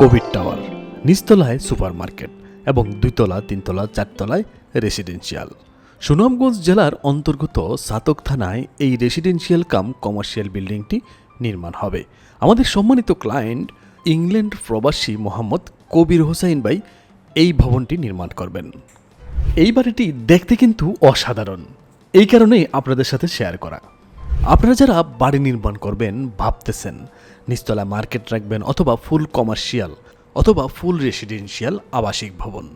Covid tower, নিচতলায় super market এবং দুইতলা, তিনতলা, চারতলায় রেসিডেন্সিয়াল। সুনামগঞ্জ জেলার অন্তর্গত সাতক থানায় এই রেসিডেন্সিয়াল কাম কমার্শিয়াল বিল্ডিংটি নির্মাণ হবে। আমাদের সম্মানিত ক্লায়েন্ট ইংল্যান্ড প্রবাসী মোহাম্মদ কবির হোসাইন ভাই এই ভবনটি নির্মাণ করবেন। এই বাড়িটি দেখতে কিন্তু অসাধারণ। এই কারণেই আপনাদের সাথে শেয়ার করা। আপনারা যারা বাড়ি নির্মাণ করবেন ভাবতেছেন, নিচতলা মার্কেট রাখবেন অথবা ফুল কমার্শিয়াল অথবা ফুল রেসিডেন্সিয়াল আবাসিক ভবন,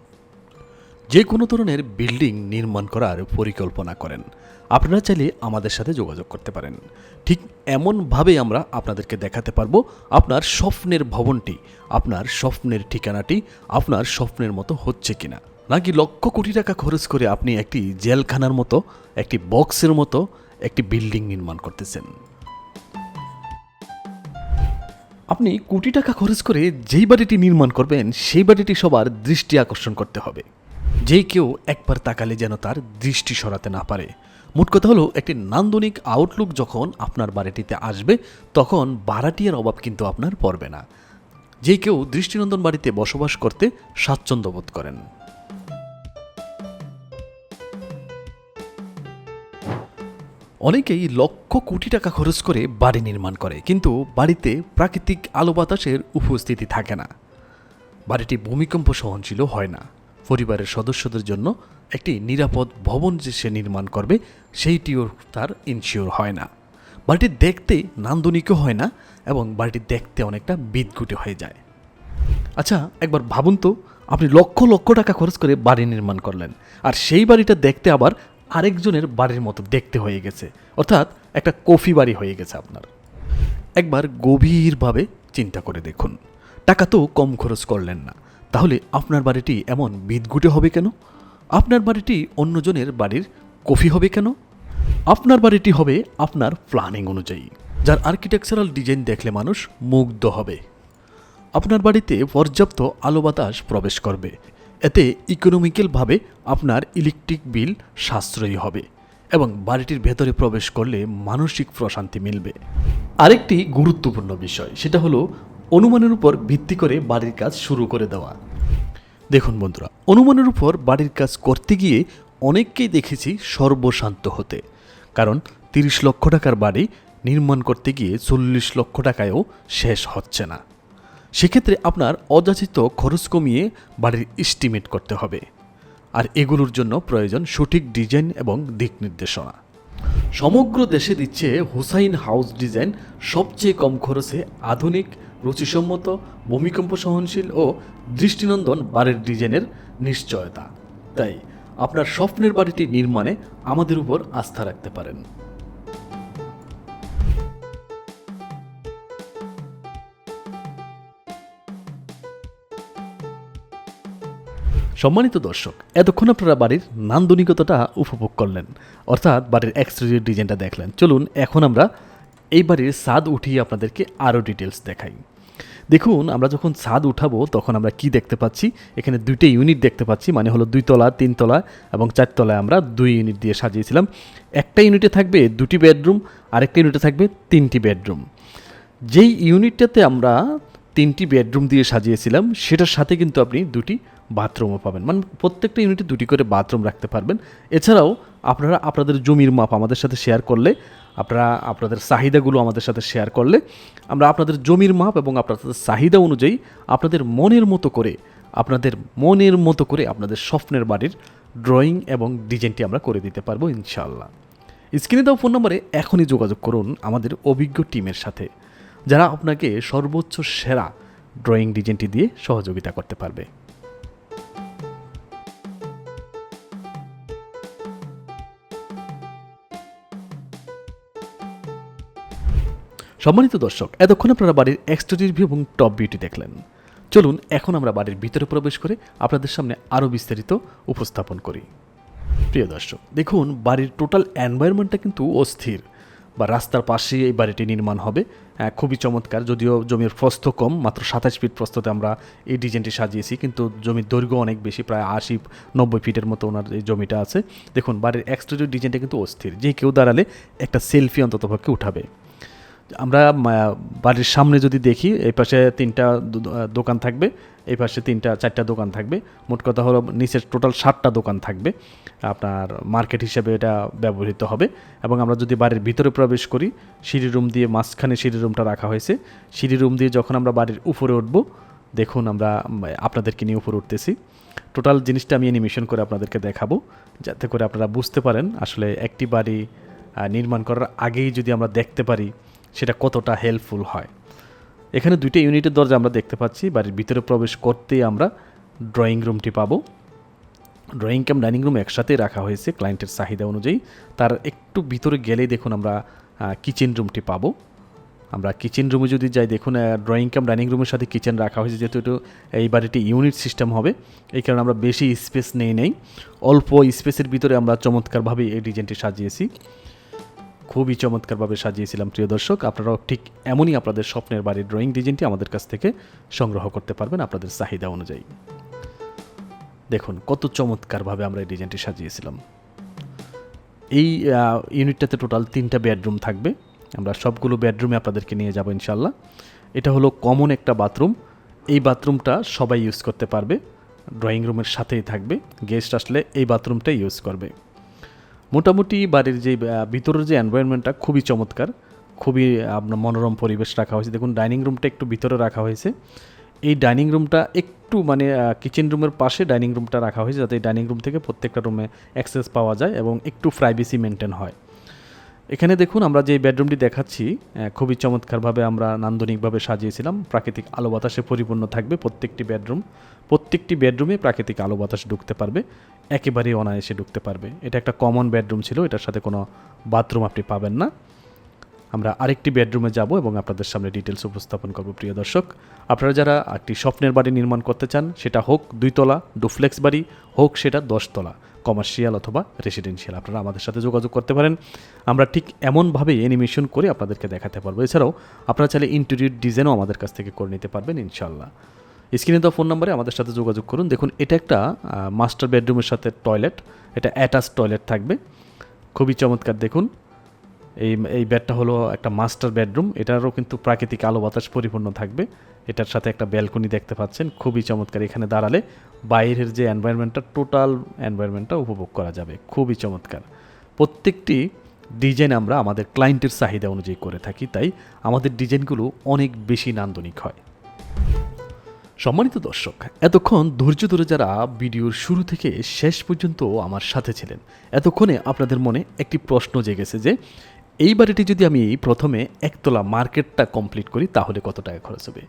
যে কোনো ধরনের বিল্ডিং নির্মাণ করার পরিকল্পনা করেন। আপনারা চাইলে আমাদের সাথে যোগাযোগ করতে পারেন। ঠিক এমনভাবে আমরা আপনাদেরকে দেখাতে পারব আপনার স্বপ্নের ভবনটি, আপনার স্বপ্নের ঠিকানাটি, আপনার স্বপ্নের মতো হচ্ছে কিনা। নাকি লক্ষ কোটি টাকা খরচ করে আপনি একটি জেলখানার মতো, একটি বক্সের মতো একটি বিল্ডিং নির্মাণ করতেছেন। আপনি কোটি টাকা খরচ করে যেই বাড়িটি নির্মাণ করবেন, সেই বাড়িটি সবার দৃষ্টি আকর্ষণ করতে হবে। যেই কেউ একবার তাকালে যেন তার দৃষ্টি সরাতে না পারে। মোট কথা হলো, একটি নান্দনিক আউটলুক যখন আপনার বাড়িটিতে আসবে, তখন ভাড়াটিয়ার অভাব কিন্তু আপনার পড়বে না। যে কেউ দৃষ্টিনন্দন বাড়িতে বসবাস করতে স্বাচ্ছন্দ্য বোধ করেন। অনেকেই লক্ষ কোটি টাকা খরচ করে বাড়ি নির্মাণ করে, কিন্তু বাড়িতে প্রাকৃতিক আলো বাতাসের উপস্থিতি থাকে না। বাড়িটি ভূমিকম্প সহনশীল হয় না। পরিবারের সদস্যদের জন্য একটি নিরাপদ ভবন যে সে নির্মাণ করবে, সেইটিও তার ইনশিওর হয় না। বাড়িটি দেখতে নান্দনিকও হয় না এবং বাড়িটি দেখতে অনেকটা বিদঘুটে হয়ে যায়। আচ্ছা একবার ভাবুন তো, আপনি লক্ষ লক্ষ টাকা খরচ করে বাড়ি নির্মাণ করলেন, আর সেই বাড়িটা দেখতে আবার আরেকজনের বাড়ির মতো দেখতে হয়ে গেছে। অর্থাৎ একটা কফি বাড়ি হয়ে গেছে আপনার। একবার গভীরভাবে চিন্তা করে দেখুন। টাকা তো কম খরচ করলেন না। তাহলে আপনার বাড়িটি এমন বিদঘুটে হবে কেন? আপনার বাড়িটি অন্যজনের বাড়ির কফি হবে কেন? আপনার বাড়িটি হবে আপনার প্ল্যানিং অনুযায়ী, যার আর্কিটেকচারাল ডিজাইন দেখলে মানুষ মুগ্ধ হবে। আপনার বাড়িতে পর্যাপ্ত আলো বাতাস প্রবেশ করবে। এতে ইকোনমিক্যালভাবে আপনার ইলেকট্রিক বিল সাশ্রয়ী হবে এবং বাড়িটির ভেতরে প্রবেশ করলে মানসিক প্রশান্তি মিলবে। আরেকটি গুরুত্বপূর্ণ বিষয়, সেটা হলো অনুমানের উপর ভিত্তি করে বাড়ির কাজ শুরু করে দেওয়া। দেখুন বন্ধুরা, অনুমানের উপর বাড়ির কাজ করতে গিয়ে অনেককেই দেখেছি সর্বশান্ত হতে। কারণ তিরিশ লক্ষ টাকার বাড়ি নির্মাণ করতে গিয়ে চল্লিশ লক্ষ টাকায়ও শেষ হচ্ছে না। সেক্ষেত্রে আপনার অযাচিত খরচ কমিয়ে বাড়ির এস্টিমেট করতে হবে। আর এগুলোর জন্য প্রয়োজন সঠিক ডিজাইন এবং দিক নির্দেশনা। সমগ্র দেশে দিচ্ছে হুসাইন হাউস ডিজাইন সবচেয়ে কম খরচে আধুনিক, রুচিসম্মত, ভূমিকম্প সহনশীল ও দৃষ্টিনন্দন বাড়ির ডিজাইনের নিশ্চয়তা। তাই আপনার স্বপ্নের বাড়িটি নির্মাণে আমাদের উপর আস্থা রাখতে পারেন। সম্মানিত দর্শক, এতক্ষণ আপনারা বাড়ির নান্দনিকতাটা উপভোগ করলেন। অর্থাৎ বাড়ির এক্সটেরিয়র ডিজাইনটা দেখলেন। চলুন, এখন আমরা এই বাড়ির স্বাদ উঠিয়ে আপনাদেরকে আরও ডিটেলস দেখাই। দেখুন, আমরা যখন ছাদ উঠাবো, তখন আমরা কি দেখতে পাচ্ছি? এখানে দুইটা ইউনিট দেখতে পাচ্ছি মানে হলো দুইতলা তিনতলা এবং চারতলায় আমরা দুই ইউনিট দিয়ে সাজিয়েছিলাম। একটা ইউনিটে থাকবে দুটি বেডরুম আরেকটা ইউনিটে থাকবে তিনটি বেডরুম যেই ইউনিটটাতে আমরা তিনটি বেডরুম দিয়ে সাজিয়েছিলাম। সেটার সাথে কিন্তু আপনি দুটি বাথরুমও পাবেন। মানে প্রত্যেকটা ইউনিটে দুটি করে বাথরুম রাখতে পারবেন। এছাড়াও আপনারা আপনাদের জমির মাপ আমাদের সাথে শেয়ার করলে, আপনারা আপনাদের চাহিদাগুলো আমাদের সাথে শেয়ার করলে, আমরা আপনাদের জমির মাপ এবং আপনাদের চাহিদা অনুযায়ী আপনাদের মনের মতো করে, আপনাদের মনের মতো করে আপনাদের স্বপ্নের বাড়ির ড্রয়িং এবং ডিজাইনটি আমরা করে দিতে পারব ইনশাল্লাহ স্ক্রিনে দেওয়া ফোন নম্বরে এখনই যোগাযোগ করুন আমাদের অভিজ্ঞ টিমের সাথে। যারা আপনাকে সর্বোচ্চ সেরা ড্রয়িং ডিজাইনটি দিয়ে সহযোগিতা করতে পারবে। সম্মানিত দর্শক, এতক্ষণ আপনারা বাড়ির এক্সটেরিয়র ভিউ এবং টপ বিউটি দেখলেন। চলুন, এখন আমরা বাড়ির ভিতরে প্রবেশ করে আপনাদের সামনে আরও বিস্তারিত উপস্থাপন করি। প্রিয় দর্শক, দেখুন, বাড়ির টোটাল এনভায়রনমেন্টটা কিন্তু অস্থির। বা রাস্তার পাশে এই বাড়িটি নির্মাণ হবে। খুবই চমৎকার। যদিও জমির প্রস্থ কম, মাত্র সাতাশ ফিট প্রস্থতে আমরা এই ডিজাইনটি সাজিয়েছি, কিন্তু জমির দৈর্ঘ্য অনেক বেশি, প্রায় আশি, নব্বই ফিটের মতো ওনার এই জমিটা আছে। দেখুন, বাড়ির এক্সটেরিয়র ডিজাইনটা কিন্তু অস্থির। যে কেউ দাঁড়ালে একটা সেলফি অন্ততপক্ষে উঠাবে। আমরা বাড়ির সামনে যদি দেখি, এই পাশে তিনটা দোকান থাকবে, এই পাশে তিনটা, চারটা দোকান থাকবে। মোট কথা হলো নিচের টোটাল সাতটা দোকান থাকবে। আপনার মার্কেট হিসেবে এটা ব্যবহৃত হবে। এবং আমরা যদি বাড়ির ভিতরে প্রবেশ করি, সিঁড়ি রুম দিয়ে মাঝখানে সিঁড়ি রুমটা রাখা হয়েছে। সিঁড়ি রুম দিয়ে যখন আমরা বাড়ির উপরে উঠব, দেখুন আমরা আপনাদেরকে নিয়ে উপরে উঠতেছি। টোটাল জিনিসটা আমি অ্যানিমেশন করে আপনাদেরকে দেখাবো, যাতে করে আপনারা বুঝতে পারেন আসলে একটি বাড়ি নির্মাণ করার আগেই যদি আমরা দেখতে পারি সেটা কতটা হেল্পফুল হয়। এখানে দুইটা ইউনিটের দরজা আমরা দেখতে পাচ্ছি, বাড়ির ভিতরে প্রবেশ করতেই আমরা ড্রয়িং রুমটি পাবো। ড্রয়িং ক্যাম্প ডাইনিং রুম একসাথেই রাখা হয়েছে ক্লায়েন্টের চাহিদা অনুযায়ী। তার একটু ভিতরে গেলেই দেখুন আমরা কিচেন রুমটি পাবো। আমরা কিচেন রুমে যদি যাই, দেখুন ড্রয়িং ক্যাম্প ডাইনিং রুমের সাথে কিচেন রাখা হয়েছে, যেহেতু একটু এই বাড়িটি ইউনিট সিস্টেম হবে, এই কারণে আমরা বেশি স্পেস নেই নেই। অল্প স্পেসের ভিতরে আমরা চমৎকারভাবে এই ডিজাইনটি সাজিয়েছি। খুবই চমৎকারভাবে সাজিয়েছিলাম, প্রিয় দর্শক। আপনারাও ঠিক এমনই আপনাদের স্বপ্নের বাড়ির ড্রয়িং ডিজাইনটি আমাদের কাছ থেকে সংগ্রহ করতে পারবেন আপনাদের চাহিদা অনুযায়ী। দেখুন, কত চমৎকারভাবে আমরা এই ডিজাইনটি সাজিয়েছিলাম। এই ইউনিটটাতে টোটাল তিনটা বেডরুম থাকবে। আমরা সবগুলো বেডরুমে আপনাদেরকে নিয়ে যাব ইনশাল্লাহ এটা হলো কমন একটা বাথরুম এই বাথরুমটা সবাই ইউজ করতে পারবে। ড্রয়িং রুমের সাথেই থাকবে। গেস্ট আসলে এই বাথরুমটাই ইউজ করবে। মোটামুটি বাড়ির যে ভিতরের যে এনভায়রনমেন্টটা খুবই চমৎকার। খুবই আপনার মনোরম পরিবেশ রাখা হয়েছে। দেখুন ডাইনিং রুমটা একটু ভিতরে রাখা হয়েছে। এই ডাইনিং রুমটা একটু মানে কিচেন রুমের পাশে ডাইনিং রুমটা রাখা হয়েছে যাতে ডাইনিং রুম থেকে প্রত্যেকটা রুমে অ্যাক্সেস পাওয়া যায় এবং একটু প্রাইভেসি মেনটেন হয়। এখানে দেখুন, আমরা যে বেডরুমটি দেখাচ্ছি খুবই চমৎকারভাবে আমরা নান্দনিকভাবে সাজিয়েছিলাম। প্রাকৃতিক আলো বাতাসে পরিপূর্ণ থাকবে প্রত্যেকটি বেডরুম। প্রত্যেকটি বেডরুমে প্রাকৃতিক আলো বাতাস ঢুকতে পারবে, একেবারেই অনায়াসে ঢুকতে পারবে। এটা একটা কমন বেডরুম ছিল, এটার সাথে কোনো বাথরুম আপনি পাবেন না। আমরা আরেকটি বেডরুমে যাব এবং আপনাদের সামনে ডিটেলস উপস্থাপন করব, প্রিয় দর্শক। আপনারা যারা একটি স্বপ্নের বাড়ি নির্মাণ করতে চান, সেটা হোক দুইতলা ডুফ্লেক্স বাড়ি, হোক সেটা দশতলা। কমার্শিয়াল অথবা রেসিডেন্সিয়াল আপনারা আমাদের সাথে যোগাযোগ করতে পারেন। আমরা ঠিক এমনভাবে অ্যানিমেশন করে আপনাদেরকে দেখাতে পারব। এছাড়াও আপনারা চাইলে ইন্টেরিয়র ডিজাইনও আমাদের কাছ থেকে করে নিতে পারবেন ইনশাল্লাহ স্ক্রিনে দেওয়া ফোন নাম্বারে আমাদের সাথে যোগাযোগ করুন। দেখুন, এটা একটা মাস্টার বেডরুমের সাথে টয়লেট এটা অ্যাটাচ টয়লেট থাকবে। খুবই চমৎকার, দেখুন। এই এই বেডটা হলো একটা মাস্টার বেডরুম এটারও কিন্তু প্রাকৃতিক আলো বাতাস পরিপূর্ণ থাকবে। এটার সাথে একটা ব্যালকনি দেখতে পাচ্ছেন। খুবই চমৎকার এখানে দাঁড়ালে বাইরের যে এনভায়রনমেন্টটা টোটাল এনভায়রনমেন্টটা উপভোগ করা যাবে। খুবই চমৎকার। প্রত্যেকটি ডিজাইন আমরা আমাদের ক্লায়েন্টের চাহিদা অনুযায়ী করে থাকি, তাই আমাদের ডিজাইনগুলো অনেক বেশি নান্দনিক হয়। সম্মানিত দর্শক, এতক্ষণ ধৈর্য ধরে যারা ভিডিওর শুরু থেকে শেষ পর্যন্ত আমার সাথে ছিলেন, এতক্ষণে আপনাদের মনে একটি প্রশ্ন জেগেছে যে এই বাড়িটি যদি আমি প্রথমে একতলা মার্কেটটা কমপ্লিট করি, তাহলে কত টাকা খরচ হবে?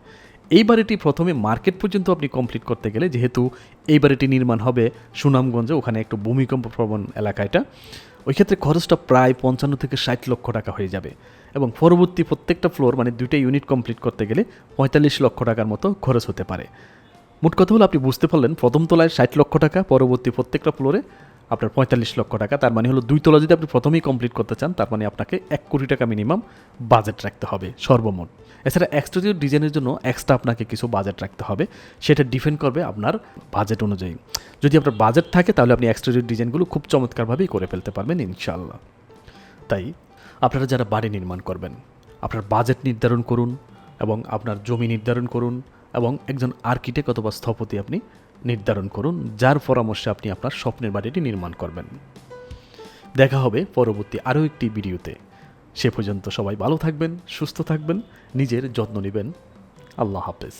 এই বাড়িটি প্রথমে মার্কেট পর্যন্ত আপনি কমপ্লিট করতে গেলে, যেহেতু এই বাড়িটি নির্মাণ হবে সুনামগঞ্জে, ওখানে একটু ভূমিকম্প প্রবণ এলাকাটা ওই ক্ষেত্রে খরচটা প্রায় পঞ্চান্ন থেকে ষাট লক্ষ টাকা হয়ে যাবে এবং পরবর্তী প্রত্যেকটা ফ্লোর মানে দুইটা ইউনিট কমপ্লিট করতে গেলে পঁয়তাল্লিশ লক্ষ টাকার মতো খরচ হতে পারে। মোট কথা হলো, আপনি বুঝতে পারলেন, প্রথম তলায় ষাট লক্ষ টাকা, পরবর্তী প্রত্যেকটা ফ্লোরে আপনার পঁয়তাল্লিশ লক্ষ টাকা, তার মানে হলো দুই তলা যদি আপনি প্রথমেই কমপ্লিট করতে চান, তার মানে আপনাকে এক কোটি টাকা মিনিমাম বাজেট রাখতে হবে, সর্বমোট। এছাড়া এক্সটেরিয়র ডিজাইনের জন্য এক্সট্রা আপনাকে কিছু বাজেট রাখতে হবে, সেটা ডিপেন্ড করবে আপনার বাজেট অনুযায়ী। যদি আপনার বাজেট থাকে, তাহলে আপনি এক্সটেরিয়র ডিজাইনগুলো খুব চমৎকারভাবেই করে ফেলতে পারবেন ইনশাল্লাহ তাই আপনারা যারা বাড়ি নির্মাণ করবেন, আপনার বাজেট নির্ধারণ করুন এবং আপনার জমি নির্ধারণ করুন এবং একজন আর্কিটেক্ট অথবা স্থপতি আপনি নির্ধারণ করুন, যার পরামর্শে আপনি আপনার স্বপ্নের বাড়িটি নির্মাণ করবেন। দেখা হবে পরবর্তী আরও একটি ভিডিওতে। সে পর্যন্ত সবাই ভালো থাকবেন, সুস্থ থাকবেন, নিজের যত্ন নেবেন। আল্লাহ হাফেজ।